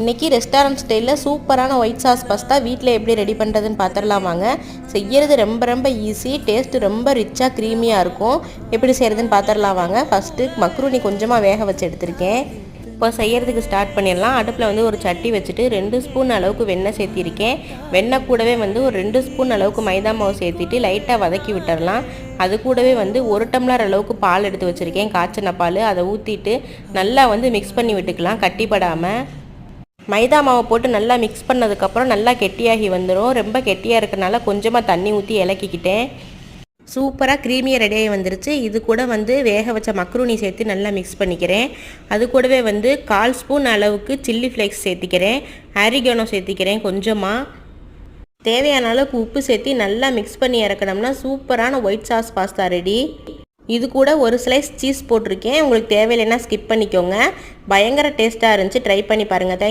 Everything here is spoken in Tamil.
இன்றைக்கி ரெஸ்டாரண்ட் ஸ்டைலில் சூப்பரான ஒயிட் சாஸ் பஸ்தா வீட்டில் எப்படி ரெடி பண்ணுறதுன்னு பார்த்துடலாம் வாங்க. செய்கிறது ரொம்ப ரொம்ப ஈஸி டேஸ்ட்டு ரொம்ப ரிச்சாக க்ரீமியாக இருக்கும். எப்படி செய்கிறதுன்னு பார்த்துடலாம் வாங்க. ஃபஸ்ட்டு மக்ரூனி கொஞ்சமாக வேக வச்சு எடுத்திருக்கேன். இப்போ செய்கிறதுக்கு ஸ்டார்ட் பண்ணிடலாம். அடுப்பில் வந்து ஒரு சட்டி வச்சுட்டு ரெண்டு ஸ்பூன் அளவுக்கு வெண்ணெய் சேர்த்திருக்கேன். வெண்ணெய் கூடவே வந்து ஒரு ரெண்டு ஸ்பூன் அளவுக்கு மைதா மாவு சேர்த்திட்டு லைட்டாக வதக்கி விட்டுடலாம் அது கூடவே வந்து ஒரு டம்ளர் அளவுக்கு பால் எடுத்து வச்சுருக்கேன். காய்ச்சின பால். அதை ஊற்றிட்டு நல்லா வந்து மிக்ஸ் பண்ணி விட்டுக்கலாம். கட்டிப்படாமல் மைதா மாவை போட்டு நல்லா மிக்ஸ் பண்ணதுக்கப்புறம் நல்லா கெட்டியாகி வந்துடும் ரொம்ப கெட்டியாக இருக்கனால கொஞ்சமாக தண்ணி ஊற்றி இலக்கிக்கிட்டேன். சூப்பராக க்ரீமியாக ரெடியாகி வந்துருச்சு. இது கூட வந்து வேக வச்ச மக்ரூனி சேர்த்து நல்லா மிக்ஸ் பண்ணிக்கிறேன். அது கூடவே வந்து கால் ஸ்பூன் அளவுக்கு சில்லி ஃப்ளேக்ஸ் சேர்த்திக்கிறேன். ஆரிகனோ சேர்த்திக்கிறேன் கொஞ்சமாக தேவையான அளவுக்கு உப்பு சேர்த்து நல்லா மிக்ஸ் பண்ணி இறக்கணும்னா சூப்பரான ஒயிட் சாஸ் பாஸ்தா ரெடி இது கூட ஒரு ஸ்லைஸ் சீஸ் போட்டிருக்கேன். உங்களுக்கு தேவையில்லைன்னா ஸ்கிப் பண்ணிக்கோங்க. பயங்கர டேஸ்ட்டாக இருந்துச்சு. ட்ரை பண்ணி பாருங்கள்